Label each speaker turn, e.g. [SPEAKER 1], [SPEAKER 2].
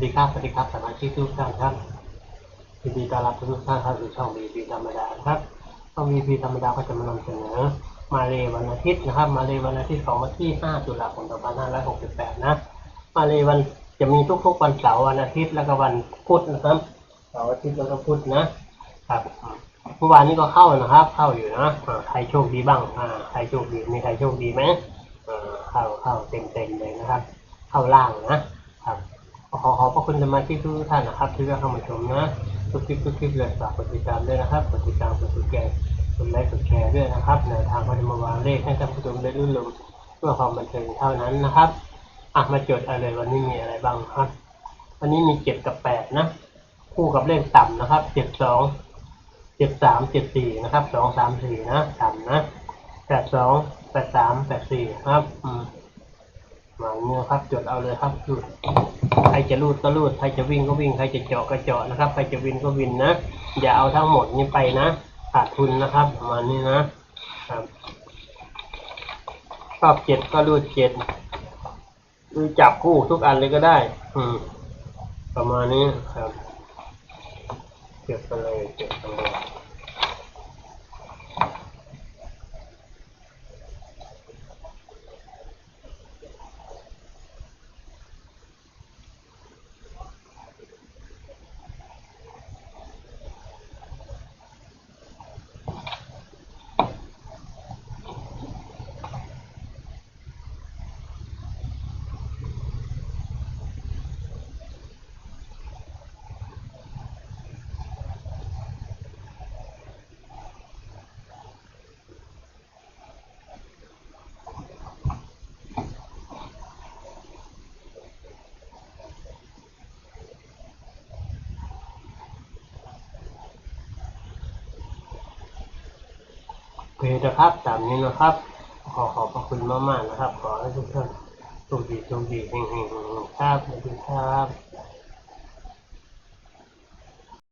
[SPEAKER 1] วัสดีครับสวัสดีครับสมาชิกทุกท่านครับยินดีต้อนรับทุกท่านเข้าสู่ช่อง VP ธรรมดาครับช่อง VP ธรรมดาก็จะมานำเสนอ มาเลวันอาทิตย์นะครับ มาเลวันอาทิตย์ของวันที่ 5 ตุลาคม 2568 นะ มาเลวันจะมีทุกๆวันเสาร์วันอาทิตย์แล้วก็วันพุธนะครับเสาร์อาทิตย์แล้วก็พุธนะครับเมื่อวานนี้ก็เข้านะครับ เข้าอยู่นะใครโชคดีบ้างอ่าใครโชคดีมีใครโชคดีไหมอ่าเข้าเข้าเต็มเต็มเลยนะครับ เข้าล่างนะครับ ขอขอบพระคุณสมาชิกทุกท่านนะครับที่ได้เข้ามาชมนะทุกคลิปทุกคลิปเลยฝากกดติดตามด้วยนะครับกดติดตามกดติดแชร์กดไลค์กดแชร์ด้วยนะครับแนวทางก็จะมาวางเลขให้ท่านผู้ชมได้รุ่นลมเพื่อความบันเทิงเท่านั้นนะครับอะมาจดอะไรวันนี้มีอะไรบ้างครับวันนี้มีเจ็ดกับแปดนะ คู่กับเลขต่ำนะครับเจ็ดสองเจ็ดสามเจ็ดสี่นะครับสองสามสี่นะต่ำนะแปดสองแปดสามแปดสี่ครับอืมมาเนี่ยครับจดเอาเลยครับรูด ใครจะรูดก็รูดใครจะวิ่งก็วิ่งใครจะเจาะก็เจาะนะครับใครจะวินก็วินนะอย่าเอาทั้งหมดนี้ไปนะขาดทุนนะครับประมาณนี้นะครับชอบเจ็ดก็รูดเจ็ดหรือจับคู่ทุกอันเลยก็ได้ อืม ประมาณนี้ครับเก็บไปเลยเก็บไปเลย โอเคนะครับตามนี้นะครับ ขอขอบพระคุณมากๆนะครับ ขอให้ทุกท่านโชคดีโชคดีเฮงๆครับสวัสดีครับ